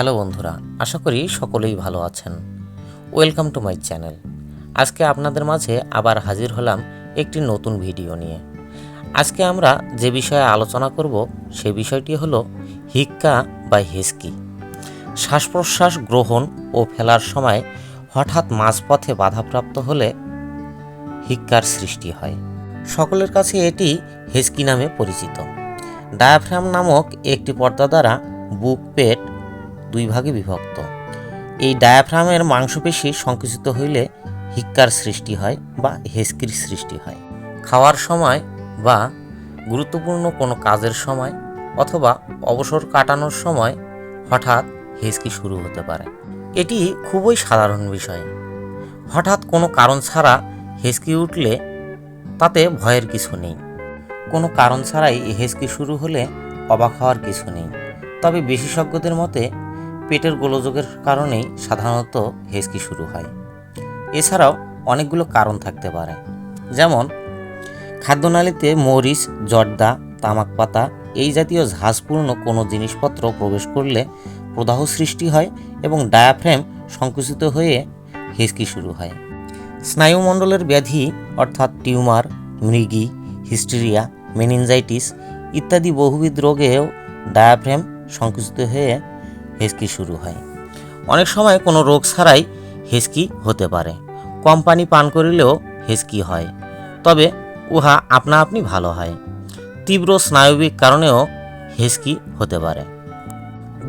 Hello বন্ধুরা, আশা করি সকলেই ভালো আছেন। ওয়েলকাম টু মাই চ্যানেল আজকে আপনাদের মাঝে আবার হাজির হলাম একটি নতুন ভিডিও নিয়ে। আজকে আমরা যে বিষয়ে আলোচনা করব, সে বিষয়টি হলো হিক্কা বা হেস্কি। শ্বাস প্রশ্বাস গ্রহণ ও ফেলার সময় হঠাৎ মাঝপথে বাধাপ্রাপ্ত হলে হিক্কার সৃষ্টি হয়। সকলের কাছে এটি হেস্কি নামে পরিচিত। ডায়াফ্রাম নামক একটি পর্দা দ্বারা বুক, পেট দুই ভাগে বিভক্ত। এই ডায়াফ্রামের মাংসপেশি সংকুচিত হইলে হিক্কার সৃষ্টি হয় বা হেস্কির সৃষ্টি হয়। খাওয়ার সময় বা গুরুত্বপূর্ণ কোনো কাজের সময় অথবা অবসর কাটানোর সময় হঠাৎ হেস্কি শুরু হতে পারে। এটি খুবই সাধারণ বিষয়। হঠাৎ কোনো কারণ ছাড়া হেসকি উঠলে তাতে ভয়ের কিছু নেই। কোনো কারণ ছাড়াই হেসকি শুরু হলে অবাক হওয়ার কিছু নেই। তবে বিশেষজ্ঞদের মতে পেটের গোলযোগের কারণেই সাধারণত হেসকি শুরু হয়। এছাড়াও অনেকগুলো কারণ থাকতে পারে। যেমন, খাদ্যনালীতে মরিচ, জর্দা, তামাক পাতা এই জাতীয় ঝাঁজপূর্ণ কোনো জিনিসপত্র প্রবেশ করলে প্রদাহ সৃষ্টি হয় এবং ডায়াফ্রেম সংকুচিত হয়ে হেসকি শুরু হয়। স্নায়ুমণ্ডলের ব্যাধি অর্থাৎ টিউমার, মৃগী, হিস্টেরিয়া, মেনিনজাইটিস ইত্যাদি বহুবিধ রোগেও ডায়াফ্রেম সংকুচিত হয়ে হেসকি শুরু হয়। অনেক সময় কোনো রোগ ছাড়াই হেসকি হতে পারে। কম পানি পান করিলেও হেসকি হয়। তবে উহা আপনা আপনি ভালো হয়। তীব্র স্নায়বিক কারণেও হেসকি হতে পারে।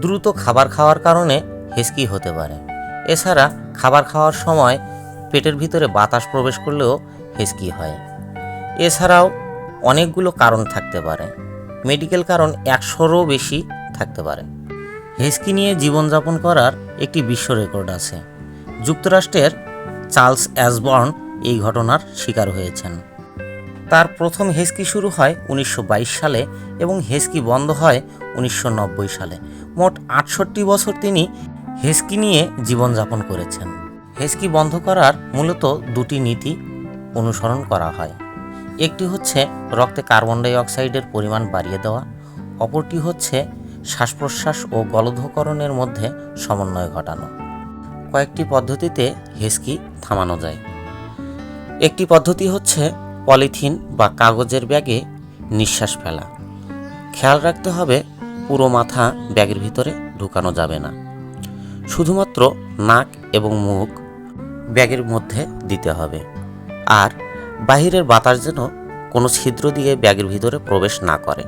দ্রুত খাবার খাওয়ার কারণে হেসকি হতে পারে। এছাড়া খাবার খাওয়ার সময় পেটের ভিতরে বাতাস প্রবেশ করলেও হেসকি হয়। এছাড়াও অনেকগুলো কারণ থাকতে পারে। মেডিকেল কারণ একশোরও বেশি থাকতে পারে। হেসকি নিয়ে জীবনযাপন করার একটি বিশ্ব রেকর্ড আছে। যুক্তরাষ্ট্রের চার্লস অ্যাসবর্ন এই ঘটনার শিকার হয়েছেন। তার প্রথম হেস্কি শুরু হয় উনিশশো বাইশ সালে এবং হেস্কি বন্ধ হয় উনিশশো নব্বই সালে। মোট আটষট্টি বছর তিনি হেস্কি নিয়ে জীবনযাপন করেছেন। হেস্কি বন্ধ করার মূলত দুটি নীতি অনুসরণ করা হয়। একটি হচ্ছে রক্তে কার্বন ডাই অক্সাইডের পরিমাণ বাড়িয়ে দেওয়া, অপরটি হচ্ছে শ্বাস প্রশ্বাস ও গলধকরণের মধ্যে সমন্বয় ঘটানো। কয়েকটি পদ্ধতিতে হেসকি থামানো যায়। একটি পদ্ধতি হচ্ছে পলিথিন বা কাগজের ব্যাগে নিঃশ্বাস ফেলা। খেয়াল রাখতে হবে, পুরো মাথা ব্যাগের ভিতরে ঢুকানো যাবে না। শুধুমাত্র নাক এবং মুখ ব্যাগের মধ্যে দিতে হবে। আর বাহিরের বাতাস যেন কোনো ছিদ্র দিয়ে ব্যাগের ভিতরে প্রবেশ না করে।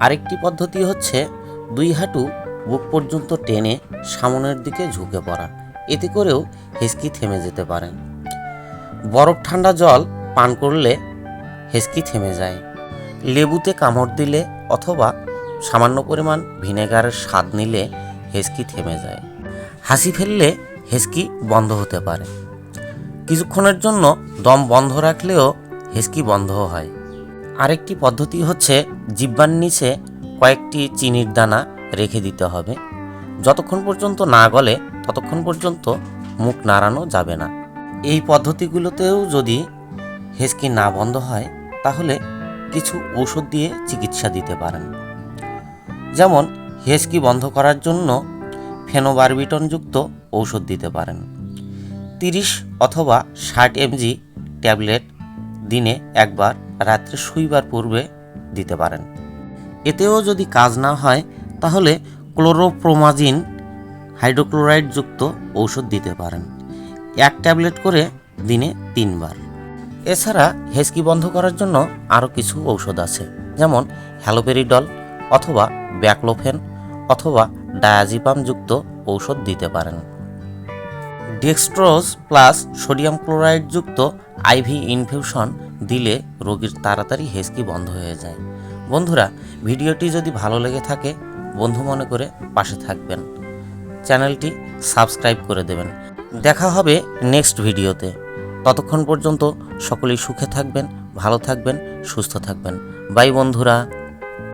আরেকটি পদ্ধতি হচ্ছে দুই হাঁটু বুক পর্যন্ত টেনে সামনের দিকে ঝুঁকে পড়া। এতে করেও হেসকি থেমে যেতে পারে। বরফ ঠান্ডা জল পান করলে হেসকি থেমে যায়। লেবুতে কামড় দিলে অথবা সামান্য পরিমাণ ভিনেগারের স্বাদ নিলে হেসকি থেমে যায়। হাসি ফেললে হেসকি বন্ধ হতে পারে। কিছুক্ষণের জন্য দম বন্ধ রাখলেও হেসকি বন্ধ হয়। আরেকটি পদ্ধতি হচ্ছে জিব্বার নিচে কয়েকটি চিনির দানা রেখে দিতে হবে। যতক্ষণ পর্যন্ত না গলে, ততক্ষণ পর্যন্ত মুখ নাড়ানো যাবে না। এই পদ্ধতিগুলোতেও যদি হেসকি না বন্ধ হয়, তাহলে কিছু ঔষধ দিয়ে চিকিৎসা দিতে পারেন। যেমন হেসকি বন্ধ করার জন্য ফেনোবারবিটনযুক্ত ঔষধ দিতে পারেন। তিরিশ অথবা ষাট এমজি ট্যাবলেট দিনে একবার, রাত্রে শুইবার পূর্বে দিতে পারেন। এতেও যদি কাজ না হয়, তাহলে ক্লোরোপ্রোমাজিন হাইড্রোক্লোরাইডযুক্ত ঔষধ দিতে পারেন। এক ট্যাবলেট করে দিনে তিনবার। এছাড়া হেসকি বন্ধ করার জন্য আরও কিছু ঔষধ আছে, যেমন হ্যালোপেরিডল অথবা ব্যাকলোফেন অথবা ডায়াজিপামযুক্ত ঔষধ দিতে পারেন। ডেক্সট্রোজ প্লাস সোডিয়াম ক্লোরাইডযুক্ত আইভি ইনফিউশন দিলে রোগীর তাড়াতাড়ি হেসকি বন্ধ হয়ে যায়। বন্ধুরা, ভিডিওটি যদি ভালো লেগে থাকে, বন্ধু মনে করে পাশে থাকবেন। চ্যানেলটি সাবস্ক্রাইব করে দেবেন। দেখা হবে নেক্সট ভিডিওতে। ততক্ষণ পর্যন্ত সকলেই সুখে থাকবেন, ভালো থাকবেন, সুস্থ থাকবেন। বাই বন্ধুরা।